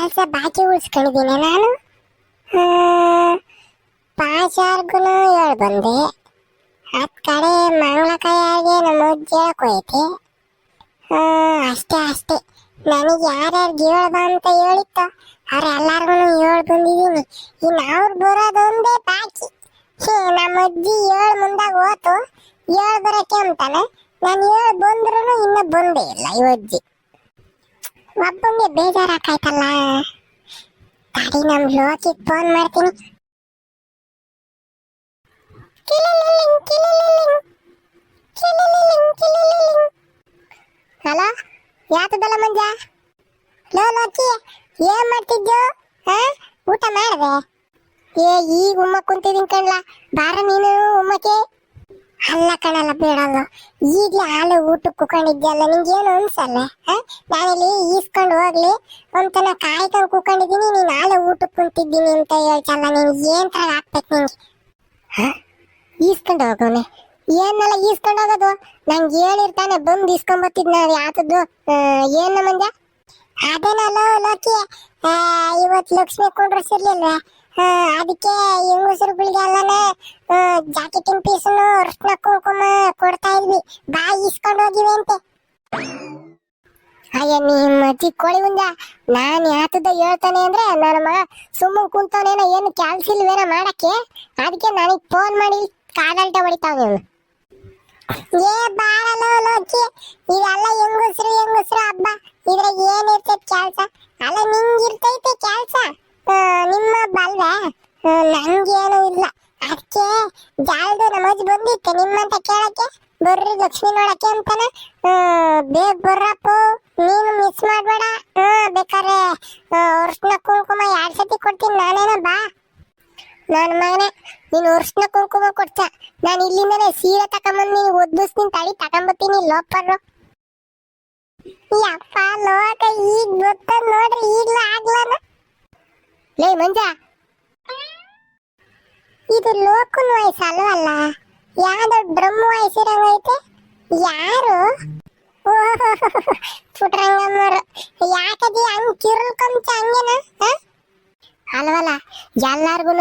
ಕೆಲಸ ಬಾಕಿ ಉಳಿಸ್ಕೊಂಡಿದ್ದೀನಿ ನಾನು. ಪಾಚಾರ್ಗುನು ಹೇಳಿ ಬಂದೆ. ಹತ್ತು ಕಡೆ ಮಂಗಳಕಾಯಿಗೆ ನಮ್ಮ ಅಜ್ಜಿ ಹೇಳಕ್ ಹೋಯ್ತೆ. ಅಷ್ಟೇ ಅಷ್ಟೇ. ನನಗೆ ಯಾರ್ಯಾರಿಗೆ ಹೇಳ್ದ ಅಂತ ಹೇಳಿತ್ತು ಅವ್ರ ಎಲ್ಲಾರ್ಗು ಹೇಳಿ ಬಂದಿದ್ದೀನಿ. ಇನ್ನು ಅವ್ರು ಬರೋದೊಂದೇ ಬಾಕಿ. ಹೇ, ನಮ್ಮ ಅಜ್ಜಿ ಏಳು ಮುಂದಾಗ ಹೋತು. ಏಳು ಬರಕ್ಕೆ ಅಂತಾನೆ. ನಾನು ಏಳು ಬಂದ್ರೂ ಇನ್ನೂ ಬಂದೇ ಇಲ್ಲ ಈ ಅಜ್ಜಿ. ಒಬ್ಬಂಗೆ ಬೇಜಾರಾಕಾಯ್ತಲ್ಲ ತಡಿ ನಮ್ ಲೋಕಿಗ್ ಫೋನ್ ಮಾಡ್ತೀನಿ. ಹಲೋ ಯಾತದಲ್ಲ ಮಂಜ? ಲೋ ಲೋಕಿ, ಏನ್ ಮಾಡ್ತಿದ್ಯೋ? ಹಾ? ಊಟ ಮಾಡ್ದೆ? ಏ, ಈಗ ಉಮ್ಮ ಕುಂತಿದೀನಿ ಕಣ್ಲ. ಬಾರ ನೀನು ಉಮ್ಮಕ್ಕೆ? ಅಲ್ಲ ಕಣಲ್ಲ ಬೇಡಲ್ಲ ಈಗಲೇ ಹಾಲು ಊಟಕ್ಕೆ ಕುಕೊಂಡಿದ್ಯಲ್ಲ ಏನು ಅನ್ಸಲ್ಲ ನಾನಿಲ್ಲಿ ಈಸ್ಕೊಂಡು ಹೋಗ್ಲಿ ಅಂತನ ಕಾಯ್ಕೊಂಡು ಕುಕೊಂಡಿದ್ದೀನಿ ನೀನು ಹಾಲು ಊಟಕ್ಕೆ ಕುಂತಿದ್ದೀನಿ ಅಂತ ಹೇಳ್ತಲ್ಲ ನೀನು ಏನ್ ತರ ಆಗ್ಬೇಕು ನಿಂಗೆ? ಈಸ್ಕೊಂಡು ಹೋಗೋನೆ. ಏನಲ್ಲ ಈಸ್ಕೊಂಡು ಹೋಗೋದು? ನಂಗೆ ಹೇಳಿರ್ತಾನೆ ಬಂದು ಈಸ್ಕೊಂಡ್ ಬರ್ತಿದ್ನ ಅದು ಯಾತದ್ದು ಏನು ಮಂದ್ಯ ಅದೇನಲ್ಲ ಲೋಕಿ ಇವತ್ತು ಲಕ್ಷ್ಮಿ ಕುಂಡ್ರಸಿರ್ಲಿಲ್ವಾ ಆ, ಅದಕ್ಕೆ ಹೆಂಗಸರುಗಳಿಗೆ ಎಲ್ಲಾನ ಜಾಕೆಟಿನ ಪೀಸನು ಅರ್ಶನ ಕುಂಕುಮ ಕೊಡ್ತಾ ಇದ್ವಿ. ಬಾಯಿ ಇಸ್ಕೊಂಡು ಹೋಗಿವೆ ಅಂತೆ ಅಯ್ಯ, ನಿಮ್ಮ ಚಿಕ್ಕೋಳಿ ಕೋಳಿ ಮುಂಜ. ನಾನು ಯಾತದ ಹೇಳ್ತಾನೆ ಅಂದ್ರೆ, ನನ್ನ ಮಗ ಸುಮ್ಮನೆ ಕುಂತವನೇನ ಏನು ಕೆಲ್ಸ ಇಲ್ವೇನ ಮಾಡಕ್ಕೆ. ಅದಕ್ಕೆ ನನಗೆ ಫೋನ್ ಮಾಡಿ ಕಾಡಲ್ಟ ಹೊಡಿತಾವೆ ಇವನು ಏ ಬಾರಲ್ಲ ಲೋಕಿ. ಇದೆಲ್ಲ ಹೆಂಗಸ್ರು ಹೆಂಗಸ್ರು, ಹಬ್ಬ. ಇದ್ರಾಗ ಏನ್ ಇರ್ತೈತೆ ಕೆಲ್ಸ? ಅಲ್ಲ ನಿಂಗಿರ್ತೈತೆ ಕೆಲ್ಸ ಆ, ನಿಮ್ಮ ಬಲ್ವೆ ನಂಗೇನು ಇಲ್ಲ. ಅದಕ್ಕೆ ಜಾಲ್ದು ನಮಜ್ ಬಂದಿತ್ತು ನಿಮ್ಮಂತ ಕೇಳಕ್ಕೆ? ಬರ್ರಿ ಲಕ್ಷ್ಮಿ ನೋಡಕ್ಕೆ ಅಂತಾನೆ. ಬೇಗ ಬರ್ರಪ್ಪ. ನೀನು ಮಿಸ್ ಮಾಡಬೇಡ. ಹಾ ಬೇಕಾದ್ರೆ ಅರ್ಶಿನ ಕುಂಕುಮ ಎರಡು ಸತಿ ಕೊಡ್ತೀನಿ. ನಾನೇನ ಬಾ. ನನ್ನ ಮಗನೇ, ನೀನು ಅರ್ಶಿನ ಕುಂಕುಮ ಕೊಡ್ಸ ನಾನು ಇಲ್ಲಿಂದನೇ ಸೀರೆ ತಕೊಂಬಂದು ನೀನು ಒದ್ದಿಸ್ತೀನಿ ತಡಿ ತಕೊಂಬತ್ತೀನಿ, ಲೋಪರು. ಯಪ್ಪ, ಲೋಕ, ಈಗ ಗೊತ್ತ ನೋಡ್ರಿ, ಈಗಲೂ ಆಗ್ಲಾನ? ಲೇ ಮಂಜ ಇದು ಲೋಕಲ್ ವಾಯ್ಸ್ ಅಲ್ವಲ್ಲ? ಯಾವ್ದೋ ಡ್ರಮ್ ವಯಸ್ಸಿರಂಗೈತೆ ಯಾರು? ಪುಟ್ರಂಗಮ್ಮರು. ಯಾಕದಿ ಹಂಗ್ ಕಿರುಳ್ಕೊಂತ ಹಂಗೇನ? ಹಾ? ಅಲ್ವಲ್ಲ ಎಲ್ಲಾರ್ಗು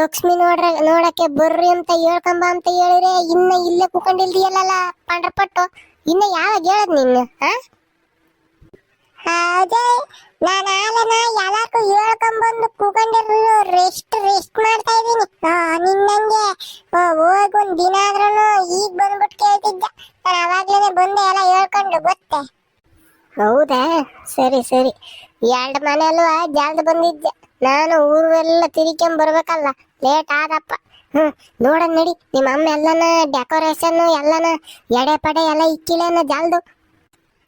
ಲಕ್ಷ್ಮಿ ನೋಡ್ರ ನೋಡಕ್ಕೆ ಬರ್ರಿ ಅಂತ ಹೇಳ್ಕೊಂಬ ಅಂತ ಹೇಳಿದ್ರೆ ಇನ್ನ ಇಲ್ಲೇ ಕುಕೊಂಡಿಲ್ದಿಯಲ್ಲ ಪಂಡ್ರಪಟ್ಟು? ಇನ್ನ ಯಾವಾಗ ಹೇಳದ್ ನಿನ್ನ ಅದೇ ನಾನು ಆಲನ ಯಾವಾಗೂ ಹೇಳ್ಕೊಂಬಂದು ಕುಕೊಂಡಿರು ರೆಸ್ಟ್ ರೆಸ್ಟ್ ಮಾಡ್ತಾ ಇದ್ದೀನಿ. ನಿನ್ನಂಗೆ ಹೋಗೊಂದು ದಿನ ಆದ್ರೂ ಈಗ ಬಂದ್ಬಿಟ್ಟು ಕೇಳ್ತಿದ್ದ. ನಾನು ಅವಾಗ್ಲೇನೆ ಬಂದೆ, ಎಲ್ಲ ಹೇಳ್ಕೊಂಡು, ಗೊತ್ತೆ? ಹೌದಾ? ಸರಿ ಸರಿ. ಎರಡು ಮನೆಯಲ್ಲೂ ಜಾಲ್ದು ಬಂದಿದ್ದೆ. ನಾನು ಊರೆಲ್ಲ ತಿರ್ಕೊಂಡ್ ಬರ್ಬೇಕಲ್ಲ ಲೇಟ್ ಆದಪ್ಪ. ಹ್ಮ್ ನೋಡನ್ ನಡಿ. ನಿಮ್ಮ ಅಮ್ಮ ಎಲ್ಲನ ಡೆಕೋರೇಷನ್ ಎಲ್ಲನ ಎಡೆ ಪಡೆ ಎಲ್ಲ ಇಕ್ಕಿಲ್ಲ ಜಾಲ್ದು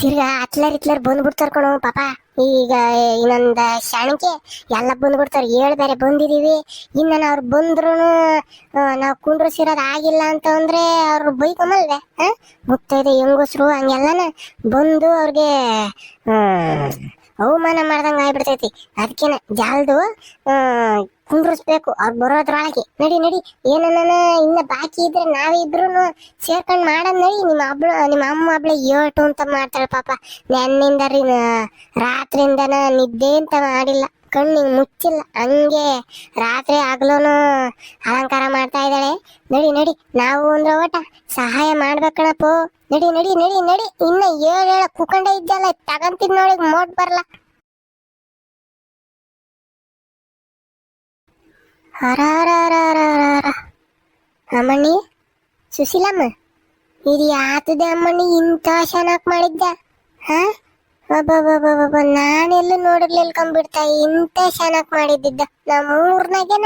ತಿರ್ಗಾ ಅತ್ಲರ್ ಇತ್ಲರ್ ಬಂದ್ಬಿಡ್ತಾರ ಕಣೋ ಪಾಪ. ಈಗ ಇನ್ನೊಂದು ಕ್ಷಣಕ್ಕೆ ಎಲ್ಲ ಬಂದ್ಬಿಡ್ತಾರೆ ಏಳು ಬೇರೆ ಬಂದಿದೀವಿ. ಇನ್ನ ಅವ್ರು ಬಂದ್ರು ನಾವು ಕುಂಡ್ರಸಿರೋದ್ ಆಗಿಲ್ಲ ಅಂತ ಅಂದ್ರೆ ಅವ್ರು ಬೈಕೊಂಬಲ್ವೆ ಮುತ್ತೈದೆ, ಹೆಂಗಸ್ರು ಹಂಗೆಲ್ಲನ ಬಂದು ಅವ್ರಿಗೆ ಅವಮಾನ ಮಾಡ್ದಂಗೆ ಆಗ್ಬಿಡ್ತೈತಿ. ಅದಕ್ಕೇನೆ ಜಾಲ್ದು ಕುಂಡ್ರಸ್ಬೇಕು ಅವ್ರು ಬರೋದ್ರೊಳಗೆ. ನಡಿ ನಡಿ. ಏನನ್ನ ಇನ್ನ ಬಾಕಿ ಇದ್ರೆ ನಾವಿಬ್ರು ಸೇರ್ಕೊಂಡ್ ಮಾಡೋದ್ ನಡಿ. ನಿಮ್ಮ ಅಬ್ಳು ನಿಮ್ಮ ಅಮ್ಮ ಹಬ್ಳ ಏಟು ಅಂತ ಮಾಡ್ತಾಳೆ ಪಾಪ. ನೆನ್ನಿಂದ ರೀ ರಾತ್ರಿಯಿಂದನ ನಿದ್ದೆ ಅಂತ ಮಾಡಿಲ್ಲ. ಕಣ್ಣಿಗೆ ಮುಚ್ಚಿಲ್ಲ. ಹಂಗೆ ರಾತ್ರಿ ಆಗ್ಲೂನು ಅಲಂಕಾರ ಮಾಡ್ತಾ ಇದ್ದಾಳೆ. ನಡಿ ನಡಿ. ನಾವು ಅಂದ್ರೆ ಓಟ ಸಹಾಯ ಮಾಡ್ಬೇಕಣಪ್ಪ. ನಡಿ ನಡಿ ನಡಿ ನಡಿ. ಇನ್ನ ಏಳು ಹೇಳ ಕುಕೊಂಡೇ ಇದ್ದಲ್ಲ ತಗಂತಿದ್ ನೋಡಿ ಮೋಟ್ ಬರ್ಲ. ಹರ ಹರ ಹರ ಹರ ಹರ ಹರ. ಅಮ್ಮಣ್ಣಿ, ಸುಶೀಲಮ್ಮ, ಇದು ಯಾತದೆ ಅಮ್ಮಣ್ಣಿ, ಇಂಥ ಚೆನ್ನಾಗ್ ಮಾಡಿದ್ದ. ಹಾ? ಒಬ್ಬೊಬ್ಬೊಬ್ಬೊಬ್ಬ ನಾನೆಲ್ಲೂ ನೋಡಿರ್ಲಿಲ್ಲ ಕಂಬಿಡ್ತಾ, ಇಂಥ ಚೆನ್ನಾಗಿ ಮಾಡಿದ್ದಿದ್ದ. ನಮ್ಮ ಊರ್ನಾಗೇನ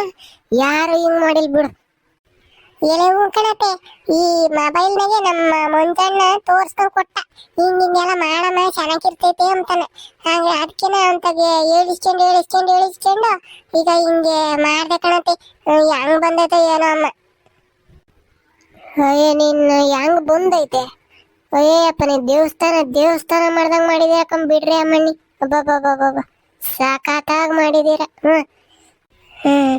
ಯಾರು ಹಿಂಗೆ ಮಾಡಿಲ್ ಬಿಡು. ಎಲೆವು ಕಣತೆ ಈ ಮೊಬೈಲ್ನಾಗೆ ನಮ್ಮ ಮುಂಜಣ್ಣ ತೋರ್ಸ್ಕೊಂಡ್ ಕೊಟ್ಟ. ಹಿಂಗ್ ಹಿಂಗೆಲ್ಲ ಮಾಡಮ್ಮ, ಚೆನ್ನಾಗಿರ್ತೈತೆ ಅಂತಾನೆ. ಹಾಗೆ ಅದಕ್ಕೆನ ಅಂತಗೆ ಹೇಳಿಸ್ಕೊಂಡು ಹೇಳಿಸ್ಕೊಂಡು ಹೇಳಿಸ್ಕೊಂಡು ಈಗ ಹಿಂಗೆ ಮಾಡ್ದೆ ಕಣತೆ ಹೆಂಗ್ ಬಂದೈತೆ ಏನೋ ಅಮ್ಮ. ಅಯ್ಯ, ನಿನ್ನ ಹೆಂಗ್ ಬಂದೈತೆ. ಅಯ್ಯಪ್ಪ ನೀ ದೇವಸ್ಥಾನ ದೇವಸ್ಥಾನ ಮಾಡ್ದಂಗ್ ಮಾಡಿದೆ ಕಮ್ ಬಿಡ್ರಿ ಅಮ್ಮಣ್ಣಿ. ಅಬ್ಬಬ್ಬಬ್ಬಬ್ಬ ಸಾಕಾತಾಗ್ ಮಾಡಿದೀರ. ಹ್ಮ್. ಹ್ಮ್.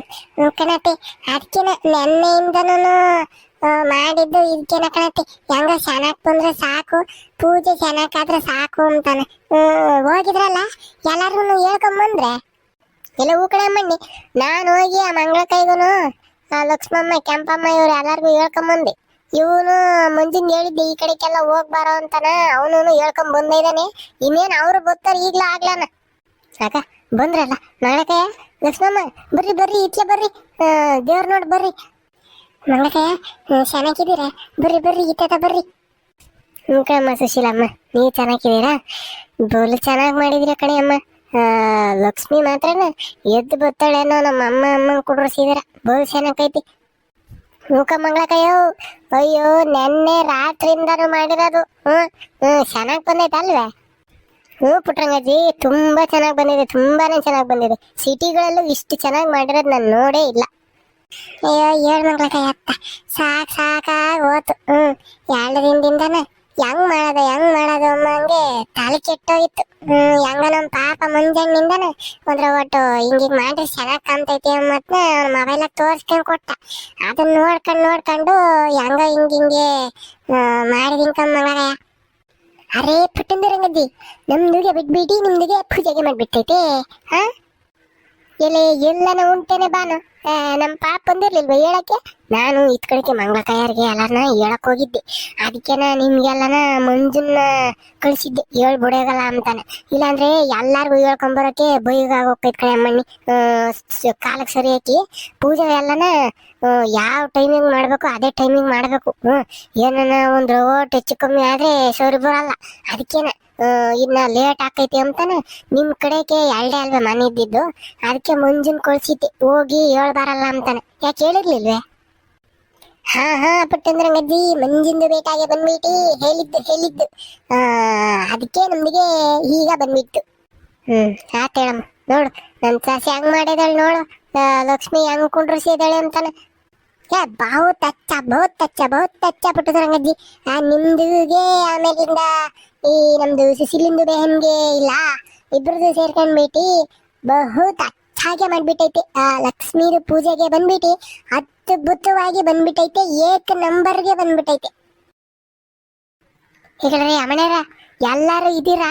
ಕಣತಿ ಅದಕ್ಕಿನ ನೆನ್ನೆಯಿಂದನೂ ಮಾಡಿದ್ದು ಇದಕ್ಕಿನ ಕಣತಿ. ಹೆಂಗ ಚೆನ್ನಾಗ್ ಬಂದ್ರೆ ಸಾಕು, ಪೂಜೆ ಚೆನ್ನಾಗಾದ್ರೆ ಸಾಕು ಅಂತಾನೆ. ಹೋಗಿದ್ರಲ್ಲ ಎಲ್ಲಾರು ಹೇಳ್ಕೊಂಬಂದ್ರೆ ಎಲ್ಲ ಹೂ ನಾನು ಹೋಗಿ ಆ ಮಂಗಳ ಆ ಲಕ್ಷ್ಮಮ್ಮ, ಕೆಂಪಮ್ಮ ಇವ್ರು ಎಲ್ಲಾರ್ಗು ಹೇಳ್ಕೊಂಬಂದೆ ಇವನು ಮುಂಜಿನ ಹೇಳಿದ್ದೆ, ಈ ಕಡೆಗೆಲ್ಲ ಹೋಗ್ಬಾರೋ ಅಂತಾನ ಅವನು ಹೇಳ್ಕೊಂಡ್ ಬಂದಿದ್ದಾನೆ ಇನ್ನೇನ್ ಅವ್ರು ಬರ್ತಾರೆ ಈಗ್ಲೂ ಆಗ್ಲಾನ. ಸಾಕ ಬಂದ್ರಲ್ಲ ನಾಳಕಯ್ಯ ಲಕ್ಷ್ಮಮ್ಮ, ಬರ್ರಿ ಬರ್ರಿ ಇಟ್ಲೆ ಬರ್ರಿ. ದೇವ್ರ ನೋಡಿ ಬರ್ರಿ. ಮಂಗಳಕಯ್ಯ ಚೆನ್ನಾಗಿದ್ದೀರ ಬರ್ರಿ ಬರ್ರಿ ಈತದ ಬರ್ರಿ. ಕಣಮ್ಮ, ಸುಶೀಲಮ್ಮ, ನೀವು ಚೆನ್ನಾಗಿದ್ದೀರಾ? ಬೋಲು ಚೆನ್ನಾಗಿ ಮಾಡಿದಿರ ಕಣೆ ಅಮ್ಮ ಲಕ್ಷ್ಮಿ ಮಾತ್ರನ ಎದ್ದು ಬತ್ತಾಳೇನೋ ನಮ್ಮ ಅಮ್ಮ ಅಮ್ಮ ಕುಡ್ರಸಿದಾರ ಬೋಲ್ ಚೆನ್ನಾಗೈತಿ ಮೂಕ ಮಂಗಳಕಯ್ಯೋ, ಅಯ್ಯೋ, ನೆನ್ನೆ ರಾತ್ರಿಯಿಂದನೂ ಮಾಡಿರೋದು. ಹ್ಞೂ ಹ್ಞೂ ಚೆನ್ನಾಗಿ ಬಂದೈತೆ ಅಲ್ವೇ ಹ್ಞೂ ಪುಟ್ರಂಗಜ್ಜಿ ತುಂಬಾ ಚೆನ್ನಾಗಿ ಬಂದಿದೆ, ತುಂಬಾನೇ ಚೆನ್ನಾಗಿ ಬಂದಿದೆ. ಸಿಟಿಗಳಲ್ಲೂ ಇಷ್ಟು ಚೆನ್ನಾಗಿ ಮಾಡಿರೋದು ನಾನು ನೋಡೇ ಇಲ್ಲ. ಅಯ್ಯೋ, ಏಳು ಮಂಗಳಕಯ್ಯ ಅತ್ತ ಸಾಕ್ ಸಾಕಾಗ್ ಹೋತು. ಹ್ಮ್ ಎರಡು ದಿನದಿಂದನೇ ಹೆಂಗ್ ಮಾಡೋದು ಹೆಂಗ್ ಮಾಡೋದು ಅಮ್ಮಂಗೆ ತಲೆ ಕೆಟ್ಟೋಗಿತ್ತು. ಹ್ಮ್ ಹೆಂಗ ನಮ್ ಪಾಪ ಮುಂಜಾನಿಂದನೇ ಒಂದ್ರ ಒಟ್ಟು ಹಿಂಗಿಗ್ ಮಾಡ್ರಿ ಚೆನ್ನಾಗಿ ಕಾಣ್ತೈತಿ ಮತ್ತೆ ಅವ್ನ ಮೊಬೈಲಾಗ ತೋರ್ಸ್ಕೊಂಡ್ ಕೊಟ್ಟ. ಅದನ್ನ ನೋಡ್ಕೊಂಡು ನೋಡ್ಕೊಂಡು ಹೆಂಗ ಹಿಂಗೆ ಹಿಂಗೆ ಮಾಡಿದಿನ್ಕಮ್ಮ ಅರೇ ಪುಟ್ಟಂದಿರಂಗದ್ದಿ ನಮ್ದುಗೆ ಬಿಟ್ಬಿಟ್ಟು ನಿಮ್ದುಗೆ ಪೂಜೆಗೆ ಮಾಡ್ಬಿಟ್ಟೈತೆ ಹಾ? ಎಲೆ ಎಲ್ಲನ ಉಂಟೇನೆ ಬಾನು. ನಮ್ಮ ಪಾಪ ಬಂದಿರ್ಲಿಲ್ವ ಹೇಳಕ್ಕೆ? ನಾನು ಇತ್ ಕಡೆಗೆ ಮಂಗಳ ಕೈಯಾರಿಗೆ ಎಲ್ಲಾರನ್ನ ಹೇಳಕ್ ಹೋಗಿದ್ದೆ. ಅದಕ್ಕೆನ ನಿಮ್ಗೆಲ್ಲನ ಮಂಜನ್ನ ಕಳಿಸಿದ್ದೆ. ಹೇಳ್ ಬಿಡೋಗಲ್ಲ ಅಂತಾನೆ. ಇಲ್ಲಾಂದ್ರೆ ಎಲ್ಲಾರ್ಗು ಹೇಳ್ಕೊಂಬರಕ್ಕೆ ಬೈಗಾಗ ಹೋಗ್ತೈತ್ ಕಡೆ ಮಣ್ಣಿ ಕಾಲಕ್ಕೆ ಸರಿ ಹಾಕಿ ಪೂಜೆ ಎಲ್ಲನ ಯಾವ ಟೈಮಿಂಗ್ ಮಾಡಬೇಕು ಅದೇ ಟೈಮಿಂಗ್ ಮಾಡಬೇಕು. ಹ್ಮ್. ಏನನ ಒಂದು ರೋಟ್ ಹೆಚ್ಚು ಕಮ್ಮಿ ಆದ್ರೆ ಸರಿ ಬರಲ್ಲ. ಅದಕ್ಕೇನ. ಇನ್ನ ಲೇಟ್ ಆಕೈತಿ ಅಂತಾನೆ ನಿಮ್ ಕಡೆಗೆ ಎರಡೇ ಅಲ್ವೇ ಮನೆ ಇದ್ದಿದ್ದು. ಅದಕ್ಕೆ ಮುಂಜಿನ ಕಳ್ಸಿದ್ದೆ. ಹೋಗಿ ಬರಲ್ಲ ಅಂತಾನೆ. ಯಾಕೆ ಹೇಳಿರ್ಲಿಲ್ವೇ? ಹಾ ಹಾ, ಪುಟ್ಟಂದ್ರಂಗಜ್ಜಿ, ಮಂಜಿಂದು ಬೇಕಾಗೆ ಬಂದ್ಬಿಟ್ಟು ಹೇಳಿದ್ದು ಹೇಳಿದ್ದು. ಆ, ಅದಕ್ಕೆ ನಮಗೆ ಈಗ ಬಂದ್ಬಿಟ್ಟು. ಹ್ಮ್, ಆತ್ ಹೇಳಮ್ಮ. ನೋಡು, ನನ್ ಸಾಸಿ ಹೆಂಗ್ ಮಾಡಿದಾಳೆ ನೋಡು. ಲಕ್ಷ್ಮಿ ಹೆಂಗ್ ಕುಂಡ್ರಿಸಿದಾಳೆ ಅಂತಾನೆ. ಏ ಬಹುತ್ ಅಚ್ಚ ಬಹುತ್ ಅಚ್ಚ ಬಹುತ್ ಅಚ್ಚ ಪುಟ್ಟದ್ರಂಗಜ್ಜಿ ಆ ನಿಮ್ದುಗೆ ಆಮೇಲಿಂದ ಈ ನಮ್ದು ಸುಶೀಲಿಂದು ಬೆಹನ್ಗೆ ಇಲ್ಲ ಇಬ್ರದ್ದು ಸೇರ್ಕೊಂಡ್ಬಿಟ್ಟು ಬಹುತ್ ಅಚ್ಚಾಗೆ ಮಾಡ್ಬಿಟ್ಟೈತೆ. ಆ ಲಕ್ಷ್ಮೀದು ಪೂಜೆಗೆ ಬಂದ್ಬಿಟ್ಟು ಅದ್ಭುತವಾಗಿ ಬಂದ್ಬಿಟ್ಟೈತೆ ಏಕ ನಂಬರ್ಗೆ ಬಂದ್ಬಿಟ್ಟೈತೆ. ಹೇಳ್ರಿ ಅಮಣರ ಎಲ್ಲಾರು ಇದೀರಾ?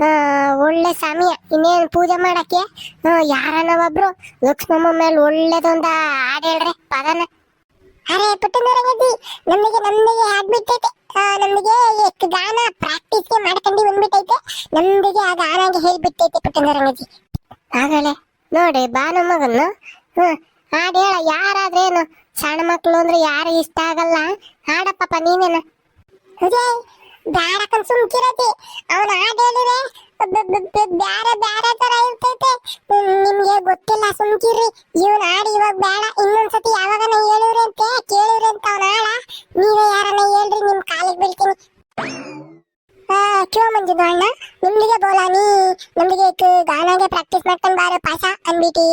ಆ, ಒಳ್ಳೆ ಸಮಯ ಇನ್ನೇನು ಪೂಜೆ ಮಾಡಕ್ಕೆ? ಯಾರನ್ನ ಒಬ್ರು ಲಕ್ಷ್ಮಮ್ಮ ಮೇಲೆ ಒಳ್ಳೇದೊಂದ ಹಾಡು ಹೇಳ್ರಿ ಪದನ. ಅರೆ ಪುಟ್ಟಂದರಂಗಿ ನಮಗೆ ನಮಗೆ ಆಗ್ಬಿಟ್ಟೈತೆ. ನಮಗೆ ಗಾನ ಪ್ರಾಕ್ಟೀಸ್ಗೆ ಮಾಡ್ಕೊಂಡು ಬಂದ್ಬಿಟ್ಟೈತೆ. ನಮಗೆ ಆ ಗಾನಗೆ ಹೇಳ್ಬಿಟ್ಟೈತೆ ಪುಟ್ಟಂದರಂಗಿ ಆಗಲೇ, ನೋಡಿ ಬಾನು ಮಗನ್ನು. ಹ್ಮ್ ಹಾಡ್ ಹೇಳ, ಯಾರಾದ್ರೇನು ಸಣ್ಣ ಮಕ್ಕಳು ಅಂದ್ರೆ ಯಾರು ಇಷ್ಟ ಆಗಲ್ಲ. ಹಾಡಪ್ಪಪ್ಪ ನೀನೇನ. ಅಜಯ್ ಬ್ಯಾಡಕನ್ ಸುಮ್ಕಿರತಿ ಅವನ ಹಾಡ್ ಹೇಳಿದ್ರೆ ಬ್ಯಾರೆ ಬ್ಯಾರೆ ತರ ಇರ್ತೈತೆ. ನಿಮ್ಗೆ ಗೊತ್ತಿಲ್ಲ ಸುಮ್ಕಿರ್ರಿ. ಇವನ್ ಆಡಿ ಇವಾಗ ಬೇಡ. ಇನ್ನೊಂದ್ಸತಿ ಯಾವಾಗನ ಹೇಳಿವ್ರಿ ಅಂತ ಕೇಳಿವ್ರಿ ಅಂತ ಅವನ ಆಳ ನೀವೇ ಯಾರನ್ನ ಹೇಳ್ರಿ, ನಿಮ್ ಕಾಲಿಗೆ ಬೀಳ್ತೀನಿ. ಕ್ಯೋ ಮಂಜುದು ಅಣ್ಣ ನಿಮ್ದಿಗೆ ಬೋಲಾನಿ. ನಮ್ದಿಗೆ ಗಾನಾಗೆ ಪ್ರಾಕ್ಟೀಸ್ ಮಾಡ್ಕೊಂಡ್ ಬಾರೋ ಪಾಸ ಅಂದ್ಬಿಟ್ಟು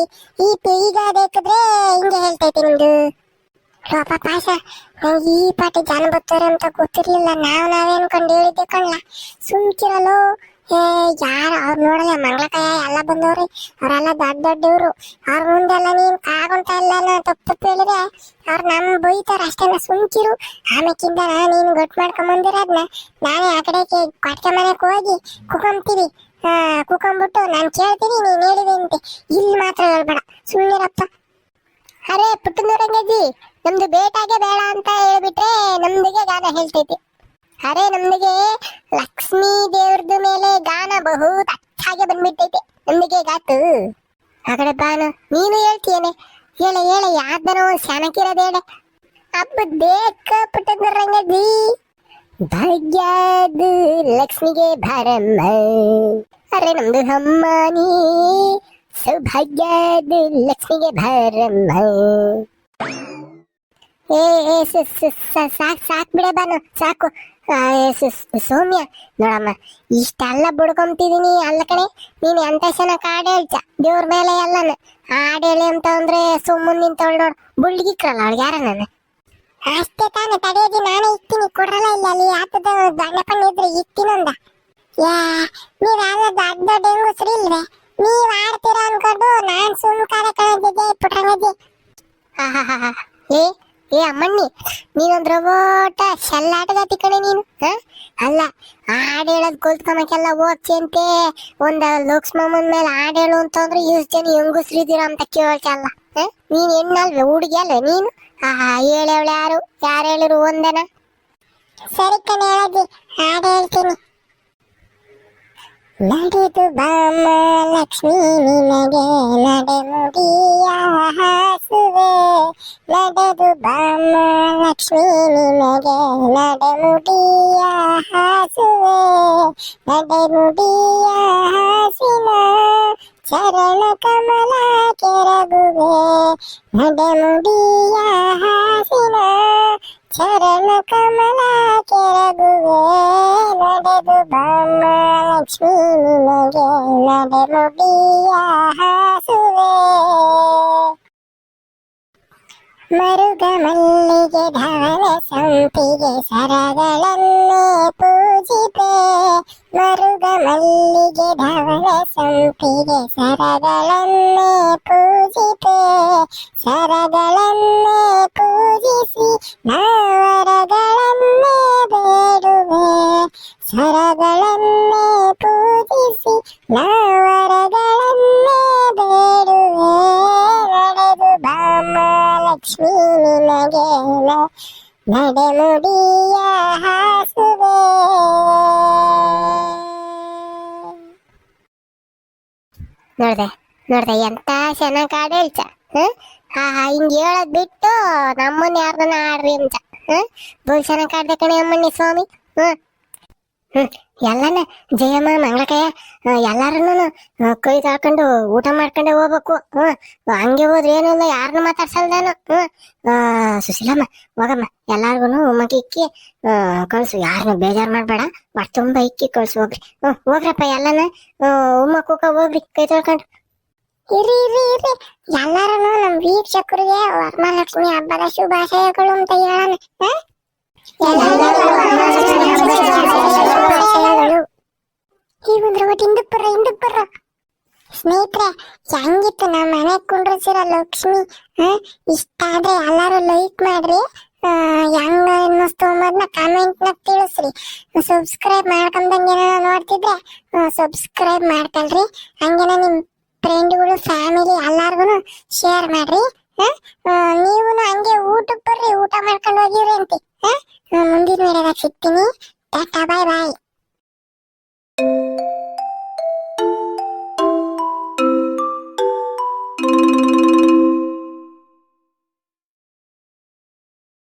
ಈ ಈಗ ಬೇಕಿದ್ರೆ ಹಿಂಗೆ ಹೇಳ್ತೈತೆ ನಿಮ್ದು. ಪಾಪ ಪಾಶ ನಂಗೆ ಈ ಪಾಟಿ ಜನ ಬರ್ತಾರೆ ಅಂತ ಗೊತ್ತಿರ್ಲಿಲ್ಲ. ನಾವ್ ನಾವೇ ಅನ್ಕೊಂಡು ಹೇಳಿದ್ದೆ ಕಣ್ಲ. ಸುಮ್ಕಿರಲು ಏ, ಯಾರು ಅವ್ರು ನೋಡಲ್ಲ, ಮಂಗಳಕಾಯ ಎಲ್ಲ ಬಂದವ್ರಿ. ಅವರೆಲ್ಲ ದೊಡ್ಡ ದೊಡ್ಡವರು ಅವ್ರ ಮುಂದೆಲ್ಲ ನೀನ್ ಕಾಗೊಂತ ಇಲ್ಲ ತಪ್ಪು ತಪ್ಪು ಹೇಳಿದ್ರೆ ಅವ್ರು ನಮ್ ಬೈತಾರೆ ಅಷ್ಟೇನ ಸುಮ್ಕಿರು ಆಮೇಕಿಂದ ನೀನು ಗೊತ್ತು ಮಾಡ್ಕೊಂಡ್ ಬಂದಿರೋದ್ನ ನಾನೇ ಆ ಕಡೆಗೆ ಕೊಟ್ಕೆ ಮನೆಗೆ ಹೋಗಿ ಕುಕೊಂತೀವಿ ಹಾ ಕುಕೊಂಬಿಟ್ಟು ನಾನ್ ಕೇಳ್ತೀನಿ, ನೀನು ಹೇಳಿದೆ ಅಂತೆ. ಇಲ್ಲಿ ಮಾತ್ರ ಹೇಳ್ಬೇಡ. ಸುಮ್ಮನಿರಪ್ಪ ಅರೆ ಪುಟ್ಟನೂರಂಗಜ್ಜಿ ನಮ್ದು ಬೇಟಾಗೆ ಬೇಡ ಅಂತ ಹೇಳ್ಬಿಟ್ರೆ ನಮ್ದಿಗೆ ಗಾನ ಹೇಳ್ತೈತಿ. ಅರೆ, ನಮ್ದಿಗೆ ಲಕ್ಷ್ಮೀ ದೇವ್ರದ್ದು ಮೇಲೆ ಗಾನ ಬಹು ಅಚ್ಚಾಗೆ ಬಂದ್ಬಿಟ್ಟೈತೆ. ನಮ್ದಿಗೆ ಗಾತು ಆಗಡೆ ಬಾನ, ನೀನು ಹೇಳ್ತೀಯನೆ? ಹೇಳ ಹೇಳ ಯಾವ್ದನ ಬೇಡ ಅಬ್ಬ ಬೇಕ ಪುಟ್ಟನೂರಂಗಜ್ಜಿ ಭಾಗ್ಯದ ಲಕ್ಷ್ಮಿಗೆ ಭಾರಮ್ಮ. ಅರೆ, ನಮ್ದು ಅಮ್ಮನಿ, ಸೌಭಾಗ್ಯದ ಲಕ್ಷ್ಮಿಗೆ ಭಾರಮ್ಮ. ಏ ಏ ಸಾಕ್ ಸಾಕ್ ಬಾನು ಸಾಕು. ಸೌಮ್ಯ, ನೋಡಮ್ಮ, ಇಷ್ಟೆಲ್ಲ ಬುಡ್ಕೊಂತಿದೀನಿ ಅಲ್ಲ ಕಣೆ. ನೀನು ಎಂತ ಚೆನ್ನಾಗಿ ಹಾಡು ಹೇಳ್ತ ದೇವ್ರ ಮೇಲೆ ಎಲ್ಲನ. ಹಾಡು ಹೇಳಿ ಅಂತ ಅಂದ್ರೆ ಸುಮ್ಮನೆ ನಿಂತವಳು ನೋಡು ಬುಳ್ಗಿಕ್ರಲ್ಲ ಅವಳು ಯಾರ ನಾನು ಅಷ್ಟೇ ತಾನೆ, ತಡೆಯೋದಿ ನಾನೇ ಇಕ್ತೀನಿ ಕೊಡ್ರಲ್ಲ ಇಲ್ಲ ಅಲ್ಲಿ ಆತದ ಗಣಪನ ಇದ್ರೆ ಇಕ್ತೀನಂದ ಯಾ ನೀವೆಲ್ಲ ದೊಡ್ಡ ದೊಡ್ಡ ಹೆಂಗಸ್ರು ಇಲ್ವೇ? ನೀವ್ ಆಡ್ತೀರ ಅನ್ಕೊಂಡು ನಾನ್ ಸುಮ್ ಕಾಲ ಹಾ ಹಾ ಹಾ. ಏ ಏ ಅಮ್ಮಣ್ಣಿ, ನೀನೊಂದ್ ರಬೋಟ ಶಲ್ಲಾಟಗಾತಿ ಕಣೆ ನೀನು, ಹ? ಅಲ್ಲ, ಹಾಡ್ ಹೇಳೋದ್ ಕಲ್ತ್ಕೊಂಬಕ್ಕೆಲ್ಲ ಓದ್ತಿಯಂತೆ ಒಂದ್ ಲೋಕ್ಸ್ಮಾಮನ್ ಮೇಲೆ ಹಾಡು ಹೇಳು ಅಂತಂದ್ರೆ ಇಷ್ಟು ಜನ ಹೆಂಗುಸ್ರಿದ್ದೀರ ಅಂತ ಕೇಳ್ತಲ್ಲ ಹ? ನೀನ್ ಹೆಣ್ಣಲ್ವೇ, ಹುಡುಗಿ ಅಲ್ವೇ ನೀನು? ಆಹಾ, ಹೇಳವಳು ಯಾರು? ಯಾರು ಹೇಳಿರು ಒಂದನ? ಸರಿ ಕಣೆ, ಹೇಳದಿ. ಹಾಡು ಹೇಳ್ತೀನಿ. ನಡೆದು ಬಾಮ ಲಕ್ಷ್ಮೀ ನಿನಗೆ ನಡೆ ನಡೆಮುಡಿಯ ಹಾಸುವೆ. ನಡೆದು ಬಾಮ ಲಕ್ಷ್ಮೀ ನಿನಗೆ ನಡೆ ನಡೆಮುಡಿಯ ಹಾಸುವೆ. ನಡೆ ನಡೆಮುಡಿಯ ಹಾಸಿನ ಚರಣ ಕಮಲ ಕೆರಗುವೆ. ನಡೆ ನಡೆಮುಡಿಯ ಹಾಸಿನ ಚರಣ ಕಮಲ ಕೆರಗುವೆ ನಡೆದು ಬಾಮ ಲಕ್ಷ್ಮೀ ನಿನಗೆ ನಡೆಮುಡಿಯ ಹಾಸುವೆ. ಮರುಗ ಮಲ್ಲಿಗೆ ಧವಳ ಸಂಪಿಗೆ ಸರಗಳನ್ನೇ ಪೂಜಿತೆ. ಮರುಗ ಮಲ್ಲಿಗೆ ಧವಳ ಸಂಪಿಗೆ ಸರಗಳನ್ನೇ ಪೂಜಿತೆ. ಸರಗಳನ್ನೇ ಪೂಜಿಸಿ ನಾವರಗಳನ್ನೇ ಬೇಡುವೆ. ಸರಗಳನ್ನೇ ಪೂಜಿಸಿ ನಾವರಗಳನ್ನೇ ನಡೆಮುಡಿಯ ಹಾಸುವೆ. ನೋಡ್ದೆ ನೋಡ್ದೆ, ಎಂತ ಚೆನ್ನಾಗಿ ಹಾಡ್ ಹೇಳ್ಚ ಹಾ ಹಾ, ಹಿಂಗ್ ಹೇಳೋದ್ ಬಿಟ್ಟು ನಮ್ಮನ್ನ ಯಾರ್ದನ ಆಡ್ರಿ ಅಂತ ಹ್ಮ್ ಚೆನ್ನಾಗ್ ಹಾಡ್ದೆ ಕಣೆ ಅಮ್ಮಣ್ಣಿ ಸ್ವಾಮಿ ಹ್ಮ್ ಹ್ಮ್ ಎಲ್ಲನ ಜಯಮ್ಮ ಮಂಗಳಕಾಯ ಎಲ್ಲಾರನ್ನು ಕೈ ತಾಳ್ಕೊಂಡು ಊಟ ಮಾಡ್ಕೊಂಡೆ ಹೋಗ್ಬೇಕು. ಹ್ಮ್ ಹಂಗೆ ಹೋದ್ರೆ ಏನೂ ಇಲ್ಲ ಯಾರನ್ನು ಮಾತಾಡ್ಸಲ್ದೇನು. ಆ, ಸುಶೀಲಮ್ಮ ಹೋಗಮ್ಮ ಎಲ್ಲಾರ್ಗು ಉಮ್ಮಕ್ಕೆ ಇಕ್ಕಿ ಕಳ್ಸು ಯಾರನ್ನ ಬೇಜಾರ್ ಮಾಡ್ಬೇಡ ಹೊಟ್ಟೆ ತುಂಬ ಇಕ್ಕಿ ಕಳ್ಸು ಹೋಗ್ರಿ. ಹ್ಮ್ ಹೋಗ್ರಪ್ಪ ಎಲ್ಲನ ಉಮ್ಮ ಕೂಕ ಹೋಗ್ರಿ ಕೈ ತೊಳ್ಕೊಂಡು. ಇರಿ ಇರಿ ಇರಿ. ಎಲ್ಲರೂ ನಮ್ಮ ವೀಕ್ಷಕರಿಗೆ ವರಮಹಾಲಕ್ಷ್ಮಿ ಹಬ್ಬದ ಶುಭಾಶಯಗಳು ಅಂತ ಹೇಳೋಣ. ಹ? ಎಲ್ಲರಿಗೂ ವರಮಹಾಲಕ್ಷ್ಮಿ ಹಬ್ಬದ ಶುಭಾಶಯಗಳು. ಈ ಬಂದ್ರ ಒಟ್ಟು ಹಿಂದಕ್ ಬರ್ರ ಹಿಂದಕ್ ಬರ್ರ ಸ್ನೇಹಿತರೆ, ಹೆಂಗಿತ್ತು ನಮ್ಮ ಮನೆ ಕುಂಡ್ರಸಿರೋ ಲಕ್ಷ್ಮಿ, ಹ? ಇಷ್ಟ ಆದ್ರೆ ಎಲ್ಲಾರು ಲೈಕ್ ಮಾಡ್ರಿ ಹೆಂಗ ಅನ್ನಿಸ್ತು ಅನ್ನೋದನ್ನ ಕಾಮೆಂಟ್ನ ತಿಳಿಸ್ರಿ ಸಬ್ಸ್ಕ್ರೈಬ್ ಮಾಡ್ಕೊಂಡಂಗೆ ನೋಡ್ತಿದ್ರೆ ಸಬ್ಸ್ಕ್ರೈಬ್ ಮಾಡ್ಕೊಳ್ರಿ ಹಂಗೇನ ನಿಮ್ ಫ್ರೆಂಡ್ಗಳು ಫ್ಯಾಮಿಲಿ ಎಲ್ಲಾರ್ಗು ಶೇರ್ ಮಾಡ್ರಿ ನೀವು ಹಂಗೆ ಊಟಕ್ಕೆ ಬರ್ರಿ, ಊಟ ಮಾಡ್ಕೊಂಡು ಹೋಗಿವ್ರಿ ಅಂತಿ ಮುಂದಿನ ವಿಡಿಯೋದಾಗ ಸಿಗ್ತೀನಿ ಟಾಟಾ ಬಾಯ್ ಬಾಯ್